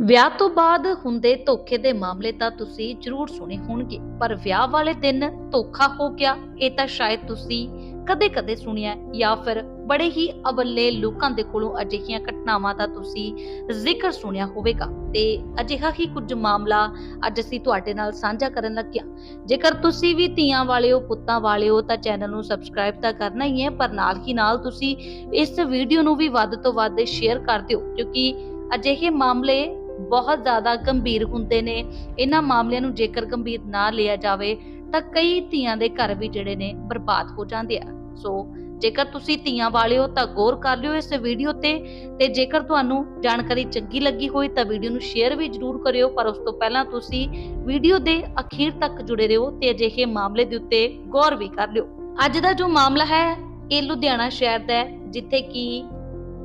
ਵਿਆਹ ਤੋਂ ਬਾਅਦ ਹੁੰਦੇ ਧੋਖੇ ਦੇ ਮਾਮਲੇ ਤਾਂ ਤੁਸੀਂ ਜ਼ਰੂਰ ਸੁਣੇ ਹੋਣਗੇ, ਪਰ ਵਿਆਹ ਵਾਲੇ ਦਿਨ ਧੋਖਾ ਹੋ ਗਿਆ, ਇਹ ਤਾਂ ਸ਼ਾਇਦ ਤੁਸੀਂ ਕਦੇ-ਕਦੇ ਸੁਣਿਆ ਜਾਂ ਫਿਰ ਬੜੇ ਹੀ ਅਵੱਲੇ ਲੋਕਾਂ ਦੇ ਕੋਲੋਂ ਅਜਿਹੀਆਂ ਘਟਨਾਵਾਂ ਦਾ ਤੁਸੀਂ ਜ਼ਿਕਰ ਸੁਣਿਆ ਹੋਵੇਗਾ। ਤੇ ਅਜਿਹਾ ਹੀ ਕੁਝ ਮਾਮਲਾ ਅੱਜ ਅਸੀਂ ਤੁਹਾਡੇ ਨਾਲ ਸਾਂਝਾ ਕਰਨ ਲੱਗਿਆ। ਜੇਕਰ ਤੁਸੀਂ ਵੀ ਧੀਆਂ ਵਾਲੇ ਹੋ ਪੁੱਤਾਂ ਵਾਲੇ ਹੋ ਤਾਂ ਚੈਨਲ ਨੂੰ ਸਬਸਕ੍ਰਾਈਬ ਤਾਂ ਕਰਨਾ ਹੀ ਹੈ, ਪਰ ਨਾਲ ਹੀ ਨਾਲ ਤੁਸੀਂ ਇਸ ਵੀਡੀਓ ਨੂੰ ਵੀ ਵੱਧ ਤੋਂ ਵੱਧ ਸ਼ੇਅਰ ਕਰ ਦਿਓ, ਕਿਉਂਕਿ ਅਜਿਹੇ ਮਾਮਲੇ ਬਹੁਤ ਜ਼ਿਆਦਾ ਗੰਭੀਰ ਹੁੰਦੇ ਨੇ। ਇਹਨਾਂ ਮਾਮਲਿਆਂ ਨੂੰ ਜੇਕਰ ਗੰਭੀਰ ਨਾ ਲਿਆ ਜਾਵੇ, ਤਾਂ ਕਈ ਧੀਆਂ ਦੇ ਘਰ ਵੀ ਜਿਹੜੇ ਨੇ ਬਰਬਾਦ ਹੋ ਜਾਂਦੇ ਆ। ਸੋ ਜੇਕਰ ਤੁਸੀਂ ਧੀਆਂ ਵਾਲੇ ਹੋ ਤਾਂ ਗੌਰ ਕਰ ਲਿਓ ਇਸ ਵੀਡੀਓ ਤੇ। ਤੇ ਜੇਕਰ ਤੁਹਾਨੂੰ ਜਾਣਕਾਰੀ ਚੰਗੀ ਲੱਗੀ ਹੋਈ ਤਾਂ ਵੀਡੀਓ ਨੂੰ ਸ਼ੇਅਰ ਵੀ ਜਰੂਰ ਕਰਿਓ। ਪਰ ਉਸ ਤੋਂ ਪਹਿਲਾਂ ਤੁਸੀਂ ਵੀਡੀਓ ਦੇ ਅਖੀਰ ਤੱਕ ਜੁੜੇ ਰਹੋ ਤੇ ਅਜਿਹੇ ਮਾਮਲੇ ਦੇ ਉੱਤੇ ਗੌਰ ਵੀ ਕਰ ਲਿਓ। ਅੱਜ ਦਾ ਜੋ ਮਾਮਲਾ ਹੈ, ਇਹ ਲੁਧਿਆਣਾ ਸ਼ਹਿਰ ਦਾ ਹੈ, ਜਿੱਥੇ ਕਿ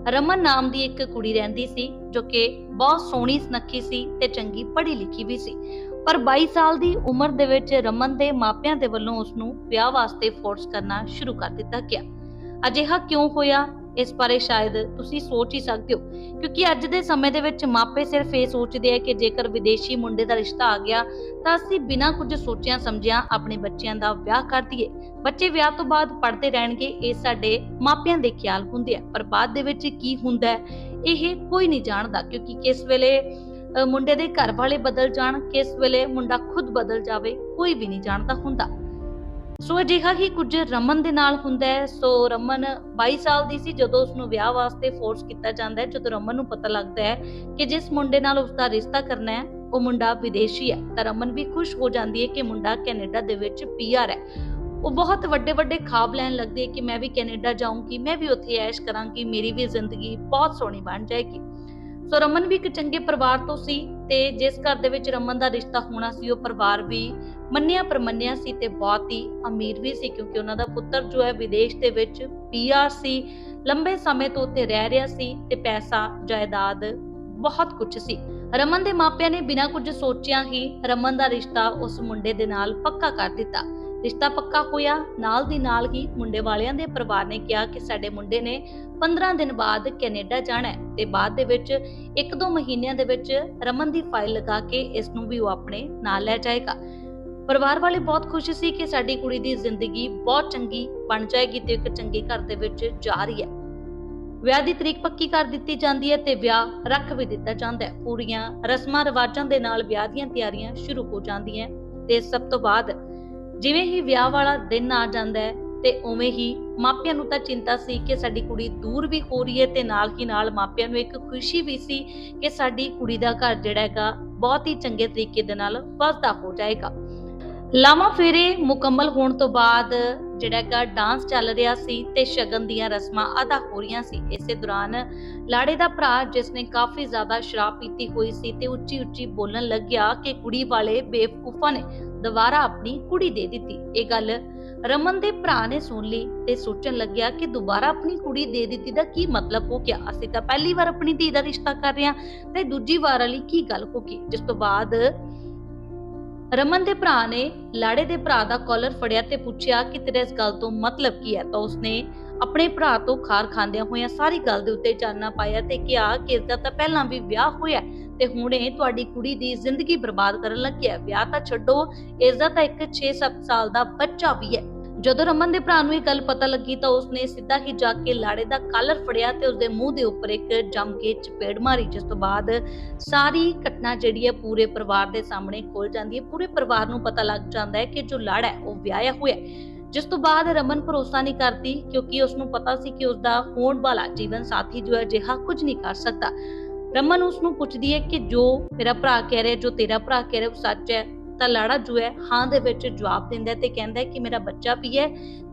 ਰਮਨ ਨਾਮ ਦੀ ਇੱਕ ਕੁੜੀ ਰਹਿੰਦੀ ਸੀ, ਜੋ ਕਿ ਬਹੁਤ ਸੋਹਣੀ, ਸੁਨੱਖੀ ਸੀ ਤੇ ਚੰਗੀ ਪੜ੍ਹੀ ਲਿਖੀ ਵੀ ਸੀ। ਪਰ 22 ਸਾਲ ਦੀ ਉਮਰ ਦੇ ਵਿੱਚ ਰਮਨ ਦੇ ਮਾਪਿਆਂ ਦੇ ਵੱਲੋਂ ਉਸ ਨੂੰ ਵਿਆਹ ਵਾਸਤੇ ਫੋਰਸ ਕਰਨਾ ਸ਼ੁਰੂ ਕਰ ਦਿੱਤਾ ਗਿਆ। ਅਜਿਹਾ ਕਿਉਂ ਹੋਇਆ? ਇਸ ਬਾਰੇ ਸ਼ਾਇਦ ਤੁਸੀਂ ਸੋਚ ਹੀ ਸਕਦੇ ਹੋ। ਕਿਉਂਕਿ ਅੱਜ ਦੇ ਸਮੇਂ ਦੇ ਵਿੱਚ ਮਾਪੇ ਸਿਰਫ ਇਹ ਸੋਚਦੇ ਆ ਕਿ ਜੇਕਰ ਵਿਦੇਸ਼ੀ ਮੁੰਡੇ ਦਾ ਰਿਸ਼ਤਾ ਆ ਗਿਆ, ਤਾਂ ਅਸੀਂ ਬਿਨਾਂ ਕੁਝ ਸੋਚਿਆਂ ਸਮਝਿਆਂ ਆਪਣੇ ਬੱਚਿਆਂ ਦਾ ਵਿਆਹ ਕਰ ਦਈਏ। ਬੱਚੇ ਵਿਆਹ ਤੋਂ ਬਾਅਦ ਪੜ੍ਹਦੇ ਰਹਿਣਗੇ, ਇਹ ਸਾਡੇ ਮਾਪਿਆਂ ਦੇ ਖਿਆਲ ਹੁੰਦੇ ਆ। ਪਰ ਬਾਅਦ ਦੇ ਵਿੱਚ ਕੀ ਹੁੰਦਾ ਹੈ, ਇਹ ਕੋਈ ਨਹੀਂ ਜਾਣਦਾ। ਕਿਉਂਕਿ ਕਿਸ ਵੇਲੇ ਮੁੰਡੇ ਦੇ ਘਰ ਵਾਲੇ ਬਦਲ ਜਾਣ, ਕਿਸ ਵੇਲੇ ਮੁੰਡਾ ਖੁਦ ਬਦਲ ਜਾਵੇ, ਕੋਈ ਵੀ ਨਹੀਂ ਜਾਣਦਾ ਹੁੰਦਾ। ਸੋ ਅਜਿਹਾ ਹੀ ਕੁਝ ਰਮਨ ਦੇ ਨਾਲ ਹੁੰਦਾ ਹੈ। ਸੋ ਰਮਨ 22 ਸਾਲ ਦੀ ਸੀ, ਜਦੋਂ ਉਸ ਨੂੰ ਵਿਆਹ ਵਾਸਤੇ ਫੋਰਸ ਕੀਤਾ ਜਾਂਦਾ ਹੈ, ਜਦੋਂ ਰਮਨ ਨੂੰ ਪਤਾ ਲੱਗਦਾ ਹੈ ਕਿ ਜਿਸ ਮੁੰਡੇ ਨਾਲ ਉਸ ਦਾ ਰਿਸ਼ਤਾ ਕਰਨਾ ਹੈ, ਉਹ ਮੁੰਡਾ ਵਿਦੇਸ਼ੀ ਹੈ। ਤਾਂ ਰਮਨ ਵੀ ਖੁਸ਼ ਹੋ ਜਾਂਦੀ ਹੈ ਕਿ ਮੁੰਡਾ ਕੈਨੇਡਾ ਦੇ ਵਿੱਚ ਪੀਆਰ ਹੈ। ਉਹ ਬਹੁਤ ਵੱਡੇ ਵੱਡੇ ਖਾਬ ਲੈਣ ਲੱਗਦੀ ਹੈ ਕਿ ਮੈਂ ਵੀ ਕੈਨੇਡਾ ਜਾਊਂਗੀ, ਮੈਂ ਵੀ ਉੱਥੇ ਐਸ਼ ਕਰਾਂਗੀ, ਮੇਰੀ ਵੀ ਜ਼ਿੰਦਗੀ ਬਹੁਤ ਸੋਹਣੀ ਬਣ ਜਾਏਗੀ। ਸੋ ਰਮਨ ਵੀ ਇੱਕ ਚੰਗੇ ਪਰਿਵਾਰ ਤੋਂ ਸੀ ਤੇ ਜਿਸ ਘਰ ਦੇ ਵਿੱਚ ਰਮਨ ਦਾ ਰਿਸ਼ਤਾ ਹੋਣਾ ਸੀ, ਉਹ ਪਰਿਵਾਰ ਵੀ ਮੰਨਿਆ ਪਰਮੰਨਿਆ ਸੀ ਤੇ ਬਹੁਤ ਹੀ ਅਮੀਰ ਵੀ ਸੀ ਕਿਉਂਕਿ ਉਹਨਾਂ ਦਾ ਪੁੱਤਰ ਜੋ ਹੈ ਵਿਦੇਸ਼ ਦੇ ਵਿੱਚ ਪੀਆਰ ਸੀ, ਲੰਬੇ ਸਮੇਂ ਤੋਂ ਉੱਥੇ ਰਹਿ ਰਿਹਾ ਸੀ ਤੇ ਪੈਸਾ, ਜਾਇਦਾਦ ਬਹੁਤ ਕੁਝ ਸੀ। ਰਮਨ ਦੇ ਮਾਪਿਆਂ ਨੇ ਬਿਨਾਂ ਕੁਝ ਸੋਚਿਆ ਹੀ ਰਮਨ ਦਾ ਰਿਸ਼ਤਾ ਉਸ ਮੁੰਡੇ ਦੇ ਨਾਲ ਪੱਕਾ ਕਰ ਦਿੱਤਾ। ਰਿਸ਼ਤਾ ਪੱਕਾ ਹੋਇਆ। ਨਾਲ ਦੀ ਨਾਲ ਹੀ ਮੁੰਡੇ ਵਾਲਿਆਂ ਦੇ ਪਰਿਵਾਰ ਨੇ ਕਿਹਾ ਕਿ ਸਾਡੇ ਮੁੰਡੇ ਨੇ 15 ਦਿਨ ਬਾਅਦ ਕੈਨੇਡਾ ਜਾਣਾ ਹੈ ਤੇ ਬਾਅਦ ਦੇ ਵਿੱਚ 1-2 ਮਹੀਨਿਆਂ ਦੇ ਵਿੱਚ ਰਮਨ ਦੀ ਫਾਈਲ ਲਗਾ ਕੇ ਇਸ ਨੂੰ ਵੀ ਉਹ ਆਪਣੇ ਨਾਲ ਲੈ ਜਾਏਗਾ। ਪਰਿਵਾਰ ਵਾਲੇ ਬਹੁਤ ਖੁਸ਼ ਸੀ ਕਿ ਸਾਡੀ ਕੁੜੀ ਦੀ ਜ਼ਿੰਦਗੀ ਬਹੁਤ ਚੰਗੀ ਬਣ ਜਾਏਗੀ ਤੇ ਇੱਕ ਚੰਗੇ ਘਰ ਦੇ ਵਿੱਚ ਜਾ ਰਹੀ ਹੈ। ਵਿਆਹ ਦੀ ਤਰੀਕ ਪੱਕੀ ਕਰ ਦਿੱਤੀ ਜਾਂਦੀ ਹੈ ਤੇ ਵਿਆਹ ਰੱਖ ਵੀ ਦਿੱਤਾ ਜਾਂਦਾ ਹੈ। ਪੂਰੀਆਂ ਰਸਮਾਂ ਰਿਵਾਜਾਂ ਦੇ ਨਾਲ ਵਿਆਹ ਦੀਆਂ ਤਿਆਰੀਆਂ ਸ਼ੁਰੂ ਹੋ ਜਾਂਦੀਆਂ ਤੇ ਸਭ ਤੋਂ ਬਾਅਦ ਜਿਵੇਂ ਹੀ ਵਿਆਹ ਵਾਲਾ ਦਿਨ ਆ ਜਾਂਦਾ ਹੈ ਤੇ ਉਵੇਂ ਹੀ ਮਾਪਿਆਂ ਨੂੰ ਤਾਂ ਚਿੰਤਾ ਸੀ ਕਿ ਸਾਡੀ ਕੁੜੀ ਦੂਰ ਵੀ ਹੋ ਰਹੀ ਹੈ ਤੇ ਨਾਲ ਹੀ ਨਾਲ ਮਾਪਿਆਂ ਨੂੰ ਇੱਕ ਖੁਸ਼ੀ ਵੀ ਸੀ ਕਿ ਸਾਡੀ ਕੁੜੀ ਦਾ ਘਰ ਜਿਹੜਾ ਹੈਗਾ ਬਹੁਤ ਹੀ ਚੰਗੇ ਤਰੀਕੇ ਦੇ ਨਾਲ ਵਸਦਾ ਹੋ ਜਾਏਗਾ। ਲਾਵਾਂ ਫੇਰੇ ਮੁਕੰਮਲ ਹੋਣ ਤੋਂ ਬਾਅਦ ਜਿਹੜਾ ਹੈਗਾ ਡਾਂਸ ਚੱਲ ਰਿਹਾ ਸੀ ਤੇ ਸ਼ਗਨ ਦੀਆਂ ਰਸਮਾਂ ਅਦਾ ਹੋ ਰਹੀਆਂ ਸੀ। ਇਸੇ ਦੌਰਾਨ ਲਾੜੇ ਦਾ ਭਰਾ ਜਿਸ ਨੇ ਕਾਫੀ ਜ਼ਿਆਦਾ ਸ਼ਰਾਬ ਪੀਤੀ ਹੋਈ ਸੀ ਤੇ ਉੱਚੀ ਉੱਚੀ ਬੋਲਣ ਲੱਗਿਆ ਕਿ ਕੁੜੀ ਵਾਲੇ ਬੇਵਕੂਫਾਂ ਨੇ ਦੁਬਾਰਾ ਆਪਣੀ ਕੁੜੀ ਦੇ ਦਿੱਤੀ। ਇਹ ਗੱਲ ਰਮਨ ਦੇ ਭਰਾ ਨੇ ਸੁਣ ਲਈ ਤੇ ਸੋਚਣ ਲੱਗਿਆ ਕਿ ਦੁਬਾਰਾ ਆਪਣੀ ਕੁੜੀ ਦੇ ਦਿੱਤੀ ਦਾ ਕੀ ਮਤਲਬ ਹੋ ਗਿਆ। ਅਸੀਂ ਤਾਂ ਪਹਿਲੀ ਵਾਰ ਆਪਣੀ ਧੀ ਦਾ ਰਿਸ਼ਤਾ ਕਰ ਰਹੇ ਹਾਂ ਤੇ ਦੂਜੀ ਵਾਰ ਵਾਲੀ ਕੀ ਗੱਲ ਹੋ ਗਈ? ਜਿਸ ਤੋਂ ਬਾਅਦ ਰਮਨ ਦੇ ਭਰਾ ਨੇ ਲਾੜੇ ਦੇ ਭਰਾ ਦਾ ਕਾਲਰ ਫੜਿਆ ਤੇ ਪੁੱਛਿਆ ਕਿ ਤੇਰੇ ਇਸ ਗੱਲ ਤੋਂ ਮਤਲਬ ਕੀ ਹੈ? ਤਾਂ ਉਸਨੇ ਆਪਣੇ ਭਰਾ ਤੋਂ ਖਾਰ ਖਾਂਦਿਆਂ ਹੋਇਆਂ ਸਾਰੀ ਗੱਲ ਦੇ ਉੱਤੇ ਚਾਨਣਾ ਪਾਇਆ ਤੇ ਕਿਹਾ ਕਿ ਇਸ ਦਾ ਤਾਂ ਪਹਿਲਾਂ ਵੀ ਵਿਆਹ ਹੋਇਆ ਤੇ ਹੁਣੇ ਤੁਹਾਡੀ ਕੁੜੀ ਦੀ ਜ਼ਿੰਦਗੀ ਬਰਬਾਦ ਕਰਨ ਲੱਗਿਆ ਵਿਆਹ ਤਾਂ ਛੱਡੋ ਇਸ ਦਾ ਤਾਂ ਇੱਕ 6-7 ਸਾਲ ਦਾ ਬੱਚਾ ਵੀ ਹੈ। ਜਦੋਂ ਰਮਨ ਦੇ ਭਰਾ ਨੂੰ ਇਹ ਗੱਲ ਪਤਾ ਲੱਗੀ ਤਾਂ ਉਸਨੇ ਸਿੱਧਾ ਹੀ ਜਾ ਕੇ ਲਾੜੇ ਦਾ ਕਾਲਰ ਫੜਿਆ ਤੇ ਉਸਦੇ ਮੂੰਹ ਦੇ ਉੱਪਰ ਇੱਕ ਜੰਮ ਕੇ ਚਪੇੜ ਮਾਰੀ, ਜਿਸ ਤੋਂ ਬਾਅਦ ਸਾਰੀ ਘਟਨਾ ਜਿਹੜੀ ਹੈ ਪੂਰੇ ਪਰਿਵਾਰ ਦੇ ਸਾਹਮਣੇ ਖੋਲ ਜਾਂਦੀ ਹੈ। ਪੂਰੇ ਪਰਿਵਾਰ ਨੂੰ ਪਤਾ ਲੱਗ ਜਾਂਦਾ ਹੈ ਕਿ ਜੋ ਲਾੜਾ ਹੈ, ਉਹ ਵਿਆਹਿਆ ਹੋਇਆ ਹੈ। ਜਿਸ ਤੋਂ ਬਾਅਦ ਰਮਨ ਭਰੋਸਾ ਨਹੀਂ ਕਰਦੀ ਕਿਉਂਕਿ ਉਸ ਨੂੰ ਪਤਾ ਸੀ ਕਿ ਉਸ ਦਾ ਹੋਣ ਵਾਲਾ ਜੀਵਨ ਸਾਥੀ ਜੋ ਹੈ ਅਜਿਹਾ ਕੁਝ ਨਹੀਂ ਕਰ ਸਕਦਾ। ਰਮਨ ਉਸ ਨੂੰ ਪੁੱਛਦੀ ਹੈ ਕਿ ਜੋ ਮੇਰਾ ਭਰਾ ਕਹਿ ਰਿਹਾ, ਜੋ ਤੇਰਾ ਭਰਾ ਕਹਿ ਰਿਹਾ, ਉਹ ਸੱਚ ਹੈ, ਤਾਂ ਲਾੜਾ ਜੋ ਹੈ, ਹਾਂ ਦੇ ਵਿੱਚ ਜਵਾਬ ਦਿੰਦਾ ਤੇ ਕਹਿੰਦਾ ਕਿ ਮੇਰਾ ਬੱਚਾ ਵੀ ਹੈ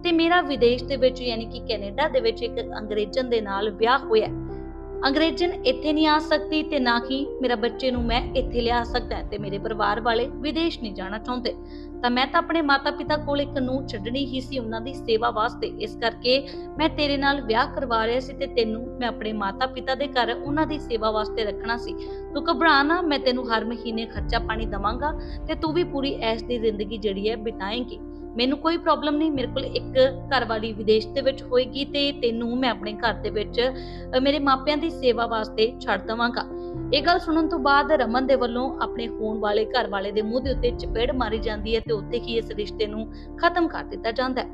ਤੇ ਮੇਰਾ ਵਿਦੇਸ਼ ਦੇ ਵਿੱਚ, ਯਾਨੀ ਕਿ ਕੈਨੇਡਾ ਦੇ ਵਿੱਚ ਇੱਕ ਅੰਗਰੇਜ਼ਨ ਦੇ ਨਾਲ ਵਿਆਹ ਹੋਇਆ ਅੰਗਰੇਜ਼ਨ ਇੱਥੇ ਨਹੀਂ ਆ ਸਕਦੀ ਤੇ ਨਾ ਹੀ ਮੇਰਾ ਬੱਚੇ ਨੂੰ ਮੈਂ ਇੱਥੇ ਲਿਆ ਸਕਦਾ ਤੇ ਮੇਰੇ ਪਰਿਵਾਰ ਵਾਲੇ ਵਿਦੇਸ਼ ਨਹੀਂ ਜਾਣਾ ਚਾਹੁੰਦੇ। ਤਾਂ ਮੈਂ ਤਾਂ ਆਪਣੇ ਮਾਤਾ-ਪਿਤਾ ਕੋਲ ਇੱਕ ਨੂੰ ਛੱਡਣੀ ਹੀ ਸੀ ਉਹਨਾਂ ਦੀ ਸੇਵਾ ਵਾਸਤੇ। ਇਸ ਕਰਕੇ ਮੈਂ ਤੇਰੇ ਨਾਲ ਵਿਆਹ ਕਰਵਾ ਰਿਹਾ ਸੀ ਤੇ ਤੈਨੂੰ ਮੈਂ ਆਪਣੇ ਮਾਤਾ-ਪਿਤਾ ਦੇ ਘਰ ਉਹਨਾਂ ਦੀ ਸੇਵਾ ਵਾਸਤੇ ਰੱਖਣਾ ਸੀ। ਤੂੰ ਘਬਰਾ ਨਾ, ਮੈਂ ਤੈਨੂੰ ਹਰ ਮਹੀਨੇ ਖਰਚਾ ਪਾਣੀ ਦਵਾਂਗਾ ਤੇ ਤੂੰ ਵੀ ਪੂਰੀ ਐਸ਼ ਦੀ ਜ਼ਿੰਦਗੀ ਜਿਹੜੀ ਹੈ ਬਿਤਾਏਂਗੀ। ਮੈਨੂੰ ਕੋਈ ਪ੍ਰੋਬਲਮ ਨਹੀਂ, ਮੇਰੇ ਕੋਲ ਇੱਕ ਘਰ ਵਿਦੇਸ਼ ਦੇ ਵਿੱਚ ਹੋਏਗੀ ਤੇ ਤੈਨੂੰ ਮੈਂ ਆਪਣੇ ਘਰ ਦੇ ਵਿੱਚ ਮੇਰੇ ਮਾਪਿਆਂ ਦੀ ਸੇਵਾ ਵਾਸਤੇ ਛੱਡ ਦਵਾਂਗਾ। ਇਹ ਗੱਲ ਸੁਣਨ ਤੋਂ ਬਾਅਦ ਰਮਨ ਦੇ ਵੱਲੋਂ ਆਪਣੇ ਹੋਣ ਵਾਲੇ ਘਰ ਵਾਲੇ ਦੇ ਮੂੰਹ ਦੇ ਉੱਤੇ ਚਪੇੜ ਮਾਰੀ ਜਾਂਦੀ ਹੈ ਤੇ ਉੱਥੇ ਹੀ ਇਸ ਰਿਸ਼ਤੇ ਨੂੰ ਖਤਮ ਕਰ ਦਿੱਤਾ ਜਾਂਦਾ ਹੈ।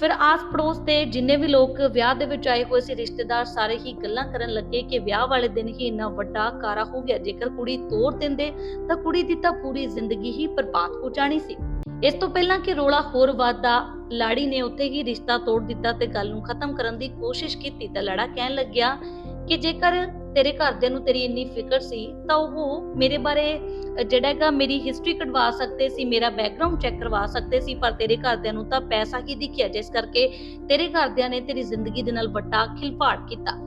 ਫਿਰ ਆਸ ਪੜੋਸ ਤੇ ਜਿੰਨੇ ਵੀ ਲੋਕ ਵਿਆਹ ਦੇ ਵਿੱਚ ਆਏ ਹੋਏ ਸੀ, ਰਿਸ਼ਤੇਦਾਰ ਸਾਰੇ ਹੀ ਗੱਲਾਂ ਕਰਨ ਲੱਗੇ ਕਿ ਵਿਆਹ ਵਾਲੇ ਦਿਨ ਹੀ ਇੰਨਾ ਵੱਡਾ ਕਾਰਾ ਹੋ ਗਿਆ। ਜੇਕਰ ਕੁੜੀ ਤੋੜ ਦਿੰਦੇ, ਤਾਂ ਕੁੜੀ ਦੀ ਤਾਂ ਪੂਰੀ ਜ਼ਿੰਦਗੀ ਹੀ ਬਰਬਾਦ ਹੋ ਜਾਣੀ ਸੀ। ਇਸ ਤੋਂ ਪਹਿਲਾਂ ਕਿ ਰੋਲਾ ਹੋਰ ਵੱਧਦਾ ਲਾੜੀ ਨੇ ਉੱਥੇ ਹੀ ਰਿਸ਼ਤਾ ਤੋੜ ਦਿੱਤਾ ਤੇ ਗੱਲ ਨੂੰ ਖਤਮ ਕਰਨ ਦੀ ਕੋਸ਼ਿਸ਼ ਕੀਤੀ ਤਾਂ ਲੜਾ ਕਹਿਣ ਲੱਗਿਆ ਕਿ ਜੇਕਰ ਤੇਰੇ ਘਰਦਿਆਂ ਨੂੰ ਤੇਰੀ ਇੰਨੀ ਫਿਕਰ ਸੀ ਤਾਂ ਉਹ ਮੇਰੇ ਬਾਰੇ ਜਿਹੜਾ ਹੈਗਾ ਮੇਰੀ ਹਿਸਟਰੀ ਕਢਵਾ ਸਕਦੇ ਸੀ, ਮੇਰਾ ਬੈਕਗ੍ਰਾਉਂਡ ਚੈੱਕ ਕਰਵਾ ਸਕਦੇ ਸੀ, ਪਰ ਤੇਰੇ ਘਰਦਿਆਂ ਨੂੰ ਤਾਂ ਪੈਸਾ ਹੀ ਦਿਖਿਆ, ਜਿਸ ਕਰਕੇ ਤੇਰੇ ਘਰਦਿਆਂ ਨੇ ਤੇਰੀ ਜ਼ਿੰਦਗੀ ਦੇ ਨਾਲ ਵੱਡਾ ਖਿਲਵਾੜ ਕੀਤਾ।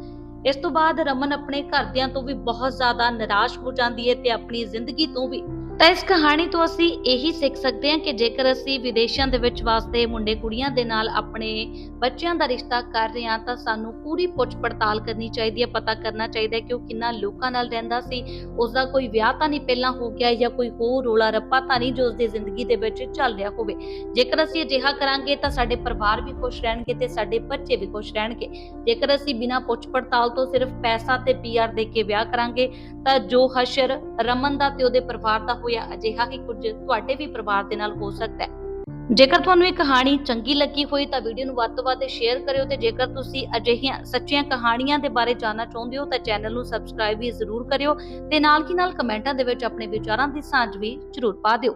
ਇਸ ਤੋਂ ਬਾਅਦ ਰਮਨ ਆਪਣੇ ਘਰਦਿਆਂ ਤੋਂ ਵੀ ਬਹੁਤ ਜ਼ਿਆਦਾ ਨਿਰਾਸ਼ ਹੋ ਜਾਂਦੀ ਹੈ ਤੇ ਆਪਣੀ ਜ਼ਿੰਦਗੀ ਤੋਂ ਵੀ ਤਾਂ ਇਸ ਕਹਾਣੀ ਤੋਂ ਅਸੀਂ ਇਹੀ ਸਿੱਖ ਸਕਦੇ ਹਾਂ ਕਿ ਜੇਕਰ ਅਸੀਂ ਵਿਦੇਸ਼ਾਂ ਦੇ ਵਿੱਚ ਵਸਦੇ ਮੁੰਡੇ ਕੁੜੀਆਂ ਦੇ ਨਾਲ ਆਪਣੇ ਬੱਚਿਆਂ ਦਾ ਰਿਸ਼ਤਾ ਕਰ ਰਹੇ ਹਾਂ ਤਾਂ ਸਾਨੂੰ ਪੂਰੀ ਪੁੱਛ ਪੜਤਾਲ ਕਰਨੀ ਚਾਹੀਦੀ ਹੈ, ਪਤਾ ਕਰਨਾ ਚਾਹੀਦਾ ਹੈ ਕਿ ਉਹ ਕਿੰਨਾ ਲੋਕਾਂ ਨਾਲ ਰਹਿੰਦਾ ਸੀ ਉਸ ਦਾ ਕੋਈ ਵਿਆਹ ਤਾਂ ਨਹੀਂ ਪਹਿਲਾਂ ਹੋ ਗਿਆ ਜਾਂ ਕੋਈ ਹੋਰ ਰੋਲਾ ਰੱਪਾ ਤਾਂ ਨਹੀਂ ਜੋ ਉਸ ਦੀ ਜ਼ਿੰਦਗੀ ਦੇ ਵਿੱਚ ਚੱਲ ਰਿਹਾ ਹੋਵੇ। ਜੇਕਰ ਅਸੀਂ ਅਜਿਹਾ ਕਰਾਂਗੇ ਤਾਂ ਸਾਡੇ ਪਰਿਵਾਰ ਵੀ ਖੁਸ਼ ਰਹਿਣਗੇ ਤੇ ਸਾਡੇ ਬੱਚੇ ਵੀ ਖੁਸ਼ ਰਹਿਣਗੇ। ਜੇਕਰ ਅਸੀਂ ਬਿਨਾਂ ਪੁੱਛ ਪੜਤਾਲ ਤੋਂ ਸਿਰਫ ਪੈਸਾ ਤੇ ਪੀਆਰ ਦੇ ਕੇ ਵਿਆਹ ਕਰਾਂਗੇ ਤਾਂ ਜੋ ਹਸ਼ਰ ਰਮਨ ਦਾ ਤੇ ਉਹਦੇ ਪਰਿਵਾਰ ਦਾ ਹੋਇਆ, ਅਜਿਹਾ ਹੀ ਕੁਝ ਤੁਹਾਡੇ ਵੀ ਪਰਿਵਾਰ ਦੇ ਨਾਲ ਹੋ ਸਕਦਾ ਹੈ। ਜੇਕਰ ਤੁਹਾਨੂੰ ਇਹ ਕਹਾਣੀ ਚੰਗੀ ਲੱਗੀ ਹੋਈ, ਤਾਂ ਵੀਡੀਓ ਨੂੰ ਵੱਧ ਤੋਂ ਵੱਧ ਸ਼ੇਅਰ ਕਰਿਓ ਤੇ ਜੇਕਰ ਤੁਸੀਂ ਅਜਿਹੀਆਂ ਸੱਚੀਆਂ ਕਹਾਣੀਆਂ ਦੇ ਬਾਰੇ ਜਾਣਨਾ ਚਾਹੁੰਦੇ ਹੋ, ਤਾਂ ਚੈਨਲ ਨੂੰ ਸਬਸਕ੍ਰਾਈਬ ਵੀ ਜ਼ਰੂਰ ਕਰਿਓ ਤੇ ਨਾਲ ਹੀ ਨਾਲ ਕਮੈਂਟਾਂ ਦੇ ਵਿੱਚ ਆਪਣੇ ਵਿਚਾਰਾਂ ਦੀ ਸਾਂਝ ਵੀ ਜ਼ਰੂਰ ਪਾ ਦਿਓ।